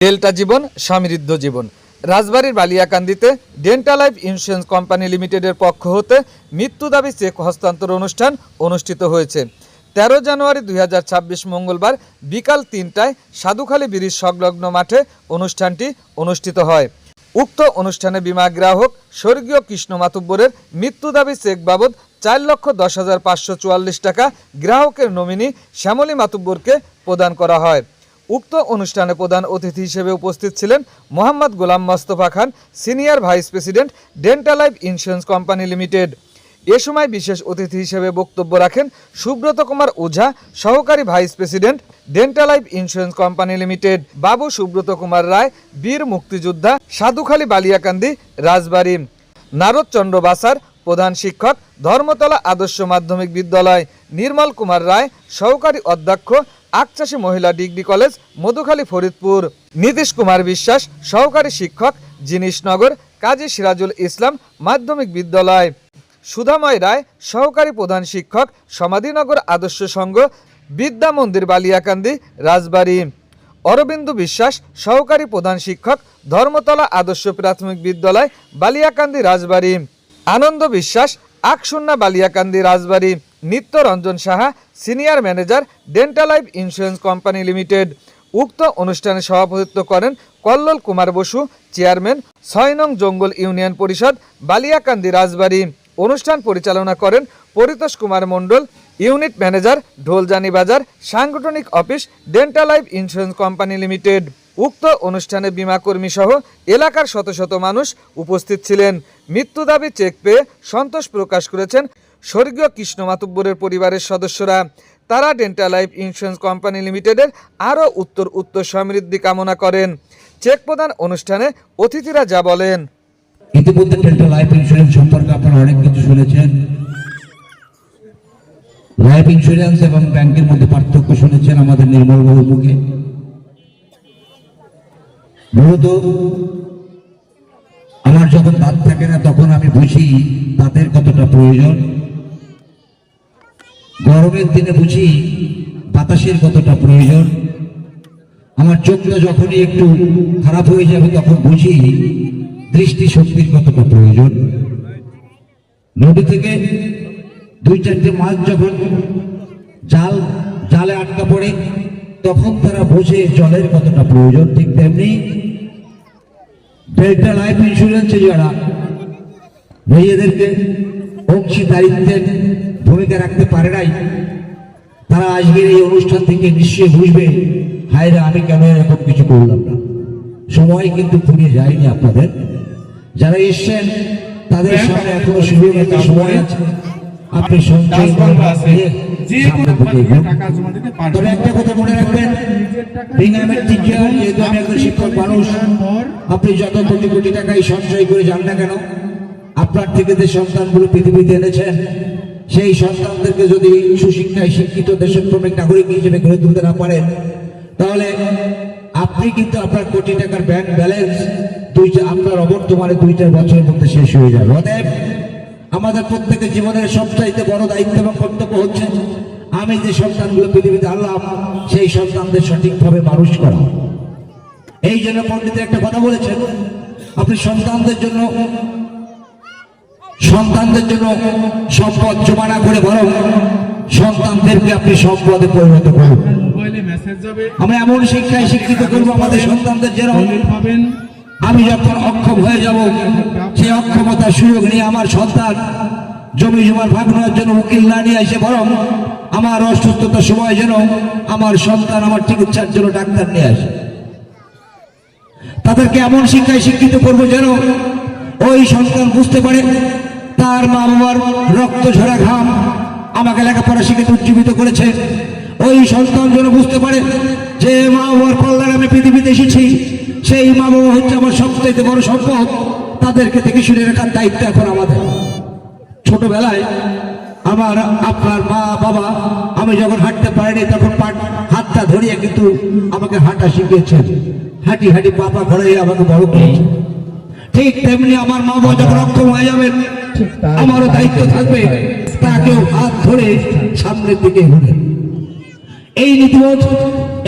Delta জীবন, সমৃদ্ধ জীবন। রাজবাড়ির বালিয়াকান্দিতে ডেন্টাল লাইফ ইন্স্যুরেন্স কোম্পানি লিমিটেডের পক্ষ হতে মৃত্যু দাবি চেক হস্তান্তর অনুষ্ঠান অনুষ্ঠিত হয়েছে। তেরো জানুয়ারি দুই হাজার ছাব্বিশ মঙ্গলবার বিকাল তিনটায় সাধুখালী ব্রিজ সংলগ্ন মাঠে অনুষ্ঠানটি অনুষ্ঠিত হয়। উক্ত অনুষ্ঠানে বিমা গ্রাহক স্বর্গীয় কৃষ্ণ মাতুব্বরের মৃত্যু দাবি চেক বাবদ চার লক্ষ দশ হাজার পাঁচশো চুয়াল্লিশ টাকা গ্রাহকের নমিনি শ্যামলী মাতুব্বরকে প্রদান করা হয়। উক্ত অনুষ্ঠানে প্রধান অতিথি হিসেবে উপস্থিত ছিলেন Mohammad Golam Mostafa Khan, senior vice president dental life insurance company limited. এ সময় বিশেষ অতিথি হিসেবে বক্তব্য রাখেন সুব্রত কুমার ওঝা, সহকারী vice president dental life insurance company limited. Babu Subrata Kumar রায়, বীর মুক্তিযোদ্ধা সাধুখালী বালিয়াকান্দি, রাজবাড়ী। নারদচন্দ্র বাসার, প্রধান শিক্ষক, ধর্মতলা আদর্শ মাধ্যমিক বিদ্যালয়। নির্মল কুমার রায়, সহকারী অধ্যক্ষ আকচাষী মহিলা ডিগ্রি কলেজ, মধুখালী, ফরিদপুর। নীতিশ কুমার বিশ্বাস, সহকারী শিক্ষক জিনিসনগর কাজী সিরাজুল ইসলাম, মাধ্যমিক বিদ্যালয়। সুধাময় রায়, সহকারী প্রধান শিক্ষক, সমাধিনগর আদর্শ সংঘ, বিদ্যা মন্দির বালিয়াকান্দি, রাজবাড়ী। অরবিন্দু বিশ্বাস, সহকারী প্রধান শিক্ষক, ধর্মতলা আদর্শ প্রাথমিক বিদ্যালয়, বালিয়াকান্দি, রাজবাড়ী। আনন্দ বিশ্বাস আকসুন্না Baliakandi, Rajbari. Nityaranjan Saha senior manager dental life insurance company limited. উক্ত অনুষ্ঠানে সভাপতিত্ব করেন কল্লোল কুমার বসু, চেয়ারম্যান ছয় নং জঙ্গল ইউনিয়ন পরিষদ, বালিয়াকান্দি রাজবাড়ী। অনুষ্ঠান পরিচালনা করেন পরিতোষ কুমার মণ্ডল, ইউনিট ম্যানেজার ঢোলজানি বাজার, সাংগঠনিক office dental life insurance company limited. উক্ত অনুষ্ঠানে বিমাকর্মী সহ এলাকার শত শত মানুষ উপস্থিত ছিলেন। মৃত্যু দাবি চেক পেয়ে সন্তোষ প্রকাশ করেছেন স্বর্গীয় কৃষ্ণ মাতুব্বরের পরিবারের সদস্যরা, তারা ডেন্টাল লাইফ ইন্স্যুরেন্স কোম্পানি লিমিটেডের আরও উত্তর উত্তর সমৃদ্ধি কামনা করেন। চেক প্রদান অনুষ্ঠানে অতিথিরা যা বলেন। ইতিমধ্যে ডেল্টা লাইফ ইন্স্যুরেন্স সম্পর্কে আপনারা অনেক কিছু শুনেছেন। লাইফ ইন্স্যুরেন্স এবং ব্যাংকের মধ্যে পার্থক্য শুনেছেন আমাদের নির্মল বাবুর মুখে। মূলত আমার যখন দাঁত থাকে না, তখন আমি বুঝি দাঁতের কতটা প্রয়োজন। গরমের দিনে বুঝি বাতাসের কতটা প্রয়োজন? আমার চোখটা যখনই একটু খারাপ হয়ে যাবে তখন বুঝি দৃষ্টি শক্তির কতটা প্রয়োজন। নদী থেকে দুই চারটে মাছ যখন জাল, জালে আটকা পড়ে, তখন তারা বোঝে জলের কতটা প্রয়োজন। ঠিক তেমনি ডেল্টা লাইফ ইন্স্যুরেন্সে যারা নিজেদেরকে অংশীদারিত্বের ভূমিকা রাখতে পারে নাই তারা আজকের এই অনুষ্ঠান থেকে নিশ্চয়ই বুঝবে হায় আমি কেন এরকম কিছু করলাম না? সময় কিন্তু ফুরিয়ে যায়নি আপনাদের। যারা এসছেন তাদের সামনে এখনও সুযোগ আছে সময় আছে। আপনি সঞ্চয়। তবে একটা কথা মনে রাখবেন যেহেতু আমি একজন শিক্ষক মানুষ আপনি যত কোটি কোটি টাকাই সঞ্চয় করে যান না কেন? আপনার থেকে যে সন্তানগুলো পৃথিবীতে এনেছেন সেই সন্তানদেরকে যদি সুশিক্ষায় শিক্ষিত দেশের দেশপ্রেমিক নাগরিক হিসেবে গড়ে তুলতে না পারেন, তাহলে আপনি কিন্তু আপনার কোটি টাকার ব্যাংক ব্যালেন্স দুইটা আপনার অবর্তমানে দুই চার বছরের মধ্যে শেষ হয়ে যাবে। অতএব আমাদের প্রত্যেকের জীবনের সবচাইতে বড় দায়িত্ব এবং কর্তব্য হচ্ছে আমি যে সন্তানগুলো পৃথিবীতে আনলাম, সেই সন্তানদের সঠিকভাবে মানুষ করা। এই জন্য পণ্ডিতের একটা কথা বলেছেন, আপনি সন্তানদের জন্য সন্তানদের জন্য সম্পদ জমা না করে বরং সন্তানদেরকে আপনি সম্পদে পরিণত করুন। আমরা এমন শিক্ষায় শিক্ষিত করব, আমাদের সন্তানদের যেন পাবেন আমি যখন অক্ষম হয়ে যাব সেই অক্ষমতার সুযোগ নিয়ে আমার সন্তান জমি জমার ভাগ নেওয়ার জন্য উকিল না নিয়ে এসে বরং আমার অসুস্থতার সময় যেন আমার সন্তান আমার চিকিৎসার জন্য ডাক্তার নিয়ে আসে। তাদেরকে এমন শিক্ষায় শিক্ষিত করব যেন ওই সন্তান বুঝতে পারে তার মা রক্ত ঝরা ঘাম আমাকে লেখাপড়া শিখে উজ্জীবিত করেছে। ওই সন্তান যেন বুঝতে পারে যে মা বাবার কল্যাণে আমি পৃথিবীতে এসেছি, সেই মা বাবা হচ্ছে আমার সবচেয়ে বড় সম্পদ। তাদেরকে থেকে শুনে রাখার দায়িত্ব এখন আমাদের। ছোটবেলায় আমার আপনার মা, বাবা আমি যখন হাঁটতে পারিনি, তখন হাতটা ধরিয়ে কিন্তু আমাকে হাঁটা শিখিয়েছেন। হাঁটি হাঁটি পাপা ঘরে আমাকে বড় করেছে ঠিক তেমনি আমার মা বাবা যখন অক্ষম হয়ে যাবেন আমারও দায়িত্ব থাকবে তাকেও হাত ধরে সামনের দিকে এগোবে এই নীতিবোধ,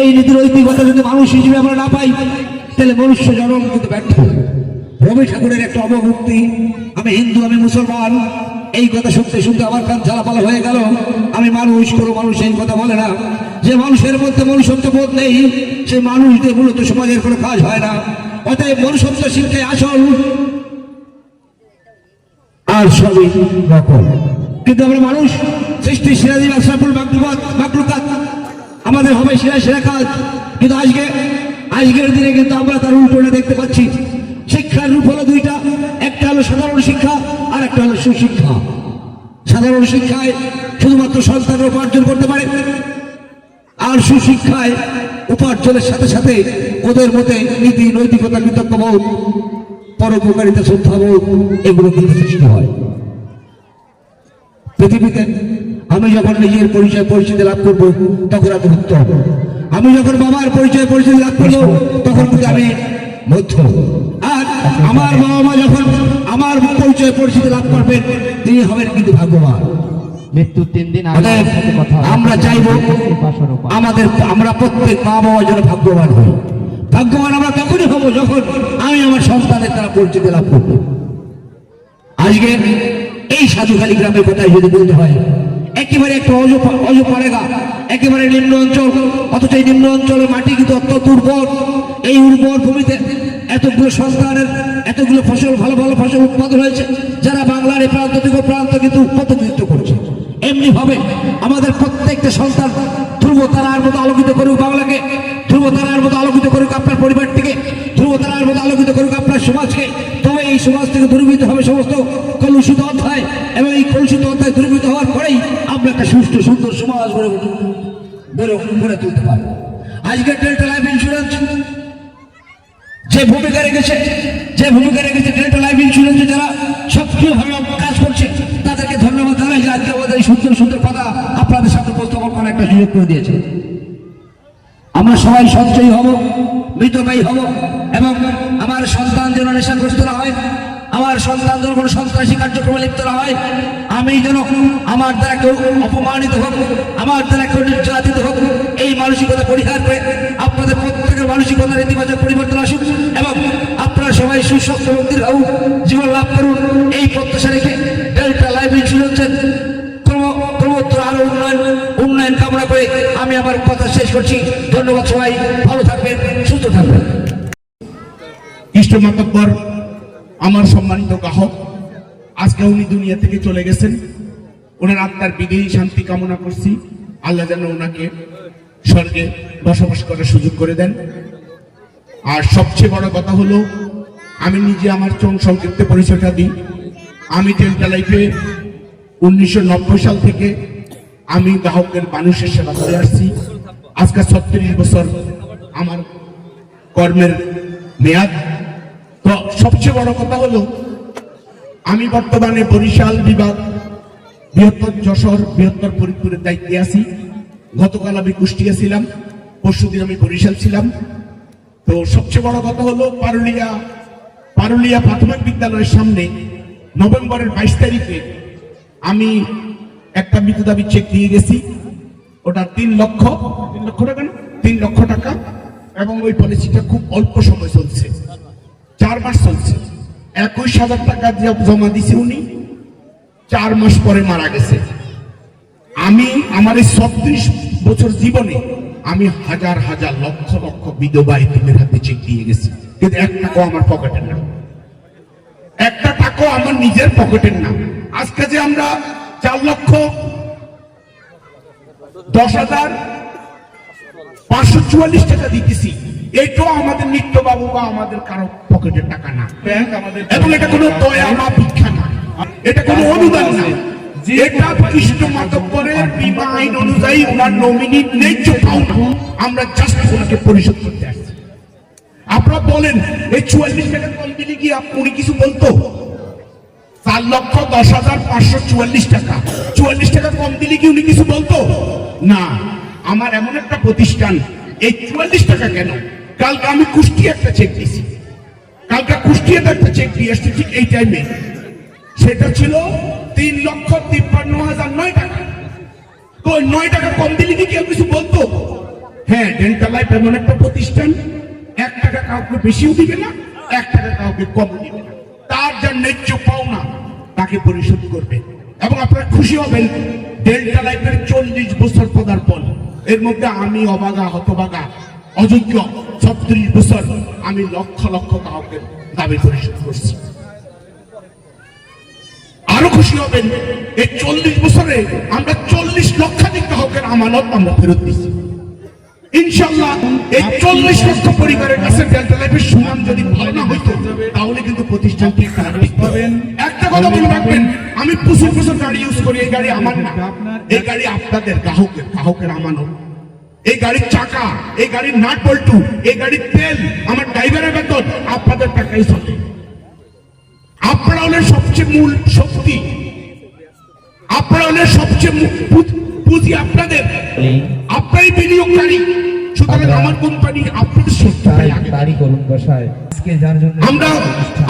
এই নীতির ঐতিকতা যদি মানুষ হিসেবে আমরা না পাই, তাহলে মনুষ্য জন্ম কিন্তু ব্যর্থ রবি ঠাকুরের একটা অবভুক্তি আমি হিন্দু, আমি মুসলমান, এই কথা শুনতে শুনতে আমার কান ঝালাপালা হয়ে গেল। আমি মানুষ, কোনো মানুষ এই কথা বলে না। যে মানুষের মধ্যে মনুষ্যত্ব বোধ নেই সে মানুষদের মূলত সমাজের কোনো কাজ হয় না। অতএব মনুষ্যত্ব শিক্ষায় আসল। আর সবই নকল। কিন্তু আমরা মানুষ, সৃষ্টি সিরাজি আশরাফুল মাকলুকাত আমাদের হবে সেরা সেরা কাজ। কিন্তু আজকে, আজকের দিনে কিন্তু আমরা তার উল্টোটা দেখতে পাচ্ছি। শিক্ষার রূপ হলো দুইটা। একটা হলো সাধারণ শিক্ষা, আর একটা হলো সুশিক্ষা। সাধারণ শিক্ষায় শুধুমাত্র সন্তানরা উপার্জন করতে পারে। আর সুশিক্ষায় উপার্জনের সাথে সাথে ওদের মতে নীতি, নৈতিকতা, কৃতজ্ঞবোধ পরোপকারিতা শ্রদ্ধাবোধ এগুলো কিন্তু সৃষ্টি হয়। পৃথিবীতে আমি যখন নিজের পরিচয় পরিচিতি লাভ করব তখন আমি উত্তম আমি যখন বাবার পরিচয় পরিচিতি লাভ করব তখন কিন্তু আমি মধ্য আর আমার বাবা মা যখন আমার পরিচয় পরিচিতি লাভ করবেন তিনি হবেন কিন্তু ভাগ্যবান। মৃত্যুর তিন দিন আমার চাইব আমাদের আমরা প্রত্যেক মা বাবা যেন ভাগ্যবান হই ভাগ্যবান আমরা তখনই হব যখন আমি আমার সন্তানের তারা পরিচিতি লাভ করব আজকে এই সাধুখালী গ্রামের কথাই যদি বলতে হয়, একেবারে একটা অজ অজ পারেগা একেবারে নিম্ন অঞ্চল, অথচ এই নিম্ন অঞ্চলের মাটি কিন্তু অত্যন্ত উর্বর। এই উর্বর ভূমিতে এতগুলো সন্তানের, এতগুলো ফসল, ভালো ভালো ফসল উৎপাদন হয়েছে, যারা বাংলার এই প্রান্ত থেকে প্রান্ত কিন্তু প্রতিনিধিত্ব করছে। এমনি ভাবে আমাদের প্রত্যেকটা সন্তান ধ্রুব তারার মতো আলোকিত করুক বাংলাকে ধ্রুব তারার মতো আলোকিত করুক আপনার পরিবারটিকে ধ্রুব তারার মতো আলোকিত করুক আপনার সমাজকে তবে এই সমাজ থেকে দূরীভূত হবে সমস্ত কলুষিত অধ্যায় এবং এই কলুষিত অধ্যায় দূরীভূত হওয়ার পরেই আমরা একটা সুষ্ঠু, সুন্দর সমাজ গড়ে বেরো গড়ে তুলতে পারব। আজকে ডেল্টা লাইফ ইন্স্যুরেন্স যে ভূমিকা রেখেছে, যে ভূমিকা রেখেছে ডেল্টা লাইফ ইন্স্যুরেন্সে যারা সক্রিয়ভাবে কাজ করছে, তাদেরকে ধন্যবাদ জানাই যে আজকে আমাদের এই সুন্দর সুন্দর কথা আপনাদের সামনে উপস্থাপন করার একটা সুযোগ করে দিয়েছে। আমরা সবাই সঞ্চয়ী হব মৃতব্যয়ী হব এবং সন্তান যেন নেশাগ্রস্ত না হয়, আমার সন্তান যেন কোনো সন্ত্রাসী কার্যক্রমে লিপ্ত না হয়, আমি যেন আমার দ্বারা কেউ অপমানিত হোক, আমার দ্বারা কেউ নির্যাতিত হোক, এই মানসিকতা পরিহার করে আপনাদের প্রত্যেকের মানসিকতার ইতিবাচক পরিবর্তন আসুক এবং আপনারা সবাই সুস্বাস্থ্য এবং দীর্ঘায়ু জীবন লাভ করুন। এই প্রত্যাশা রেখে ডেল্টা লাইফ ইন্স্যুরেন্সের ক্রম- ক্রমোত্তর আরও উন্নয়ন উন্নয়ন কামনা করে আমি আমার কথা শেষ করছি। ধন্যবাদ সবাই। আজকে উনি দুনিয়া থেকে চলে গেছেন। ওনার আত্মার বিদেহী শান্তি কামনা করছি। আল্লাহ যেন ওনাকে স্বর্গে বসবাস করার সুযোগ করে দেন। আর সবচেয়ে বড় কথা হলো, আমি নিজে আমার চোখ সংক্ষিপ্ত পরিচয়টা দিই। আমি ডেল্টা লাইফে উনিশশো নব্বই সাল থেকে আমি গ্রাহকের মানুষের সেবা করে আসছি। আজকে ছত্রিশ বছর আমার কর্মের মেয়াদ। তো সবচেয়ে বড় কথা হলো আমি বর্তমানে বরিশাল বিভাগ বৃহত্তর যশোর, বৃহত্তর ফরিদপুরের দায়িত্বে আছি। গতকাল আমি কুষ্টিয়া ছিলাম, পরশুদিন আমি বরিশাল ছিলাম। তো সবচেয়ে বড় কথা হলো পারুলিয়া পারুলিয়া প্রাথমিক বিদ্যালয়ের সামনে নভেম্বরের বাইশ তারিখে আমি একটা মৃত দাবি চেক দিয়ে গেছি। ওটা তিন লক্ষ তিন লক্ষ টাকা তিন লক্ষ টাকা। এবং ওই পলিসিটা খুব অল্প সময় চলছে। চার মাস চলছে। একুশ হাজার টাকা জমা দিছে উনি, চার মাস পরে মারা গেছে। আমি আমার এই ছত্রিশ বছর জীবনে আমি হাজার হাজার লক্ষ লক্ষ বিধবা এতিমের হাতে চেক দিয়ে গেছি। কিন্তু এক টাকাও আমার পকেটের না। একটা টাকাও আমার নিজের পকেটের না। আজকে যে আমরা চার লক্ষ দশ হাজার পাঁচশো চুয়াল্লিশ টাকা দিতেছি এটাও আমাদের নিত্যবাবু বা আমাদের কারও পকেটের টাকা না। এবং এটা কোনো দয়া বা ভিক্ষা না। এটা কোনো অনুদান না। এটা কৃষ্ণ মাতব্বরের বিমা আইন অনুযায়ী ওনার নমিনি ন্যায্য পাওনা আমরা জাস্ট ওনাকে পরিশোধ করতে আসছি। আপনারা বলেন এই চুয়াল্লিশ টাকা কম দিলে কি উনি কিছু বলতো? চার লক্ষ দশ হাজার পাঁচশো চুয়াল্লিশ টাকা। চুয়াল্লিশ টাকা কম দিলে কি উনি কিছু বলতো? না। আমার এমন একটা প্রতিষ্ঠান এই চুয়াল্লিশ টাকা কেন? কালকে আমি কুষ্টিয়া একটা চেক দিয়েছি। কালকে কুষ্টিয়াতে একটা চেক দিয়ে আসছি ঠিক এই টাইমে সেটা ছিল তিন লক্ষ তিপ্পান্ন হাজার নয় টাকা। তো ওই নয় টাকা কম দিলে কি কেউ কিছু বলতো? হ্যাঁ ডেন্টাল লাইফ এমন একটা প্রতিষ্ঠান, এক টাকা কাউকে বেশিও দিবে না, এক টাকা কাউকে কম দিবে না। তার যা ন্যায্য পাওনা, তাকে পরিশোধ করবে। এবং আপনারা খুশি হবেন ডেল্টা লাইফের চল্লিশ বছর পদার্পণ। এর মধ্যে আমি অবাগা, হতবাগা, অযোগ্য। ছত্রিশ বছর আমি লক্ষ লক্ষ গ্রাহকের দাবি পরিশোধ করছি। আরও খুশি হবেন এই চল্লিশ বছরে আমরা চল্লিশ লক্ষাধিক গ্রাহকের আমানত আমরা ফেরত দিচ্ছি ইনশাল্লাহ এই চল্লিশ লক্ষ পরিবারের কাছে ডেল্টা লাইফের সুনাম যদি ভালো না হইতো তাহলে কিন্তু প্রতিষ্ঠানটি খারাপ দিত। একটা কথা মনে রাখবেন আমি প্রচুর প্রচুর গাড়ি ইউজ করি এই গাড়ি আমার না। এই গাড়ি আপনাদের গ্রাহকের গ্রাহকের আমানত। এই গাড়ির চাকা এই গাড়ির নাট বল্টু এই গাড়ির তেল আমার ড্রাইভারের বেতন আপনাদের টাকাই চলে আপনারা হলেন সবচেয়ে মূল শক্তি। আপনারা হলেন সবচেয়ে পুঁজি আপনাদের। আপনারই বিনিয়োগকারী। সুতরাং আমার কোম্পানি আপনাদের সত্যতাই আগে। করুন বসায় আজকে যার জন্য আমরা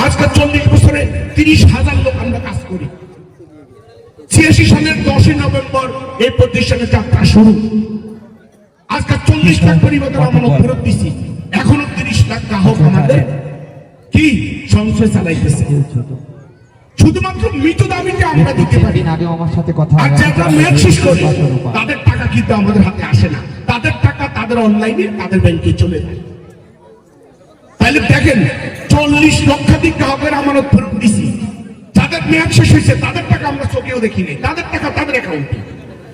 আজকে চল্লিশ বছরে তিরিশ হাজার লোক আমরা কাজ করি। ছিয়াশি সালের দশই নভেম্বর এই প্রতিষ্ঠানের যাত্রা শুরু। আজকে চল্লিশ লাখ আমরা ফেরত দিছি। এখনও তিরিশ লাখ গ্রাহক আমাদের। কি? সংশয় চালাইতেছে। শুধুমাত্র মৃত দাবিতে আমরা দিতে পারি আগেও আমার সাথে কথা আর যারা ম্যাচ শেষ করে। তাদের টাকা কিন্তু আমাদের হাতে আসে না। তাদের টাকা তাদের অনলাইনে তাদের ব্যাংকে চলে যায়। তাহলে দেখেন চল্লিশ লক্ষাধিক গ্রাহকের আমানত ফেরত দিছি। যাদের মেয়াদ শেষ হয়েছে তাদের টাকা আমরা চোখেও দেখিনি। তাদের টাকা তাদের অ্যাকাউন্টে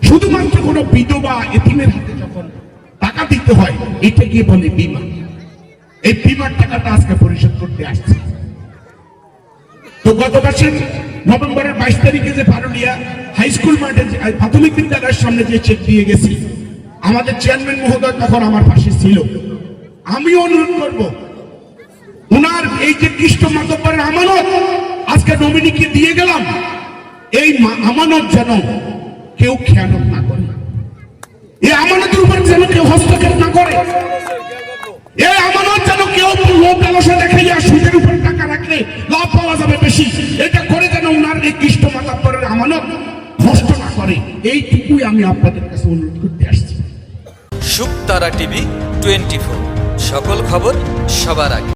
শুধুমাত্র কোনো বিধবা এতিমের হাতে টাকা দিতে হয়, এটা গিয়ে বলে বিমা। এই বিমার টাকাটা আজকে পরিশোধ করতে আসছে। তো গত মাসের নভেম্বরের বাইশ তারিখে যে পারুলিয়া হাই স্কুল মাঠে প্রাথমিক বিদ্যালয়ের সামনে যে চেক দিয়ে গেছি আমাদের চেয়ারম্যান মহোদয় তখন আমার পাশে ছিল। আমি অনুরোধ করব ওনার এই যে কৃষ্ণ মাতব্বরের আমানত, আজকে নমিনিকে দিয়ে গেলাম। এই আমানত যেন কেউ খেয়ানত না করে। এই আমানতের উপর যেন কেউ হস্তক্ষেপ না করে এই আমানত যেন কেউ লোক লালসা দেখাইয়া সুদের উপর টাকা রাখলে লাভ পাওয়া যাবে বেশি। এটা করে যেন ওনার এই কৃষ্ণ মাতাব্বরের আমানত নষ্ট না করে, এইটুকুই আমি আপনাদের কাছে অনুরোধ করতে আসছি। শুকতারা টিভি টোয়েন্টি সকল খবর সবার আগে।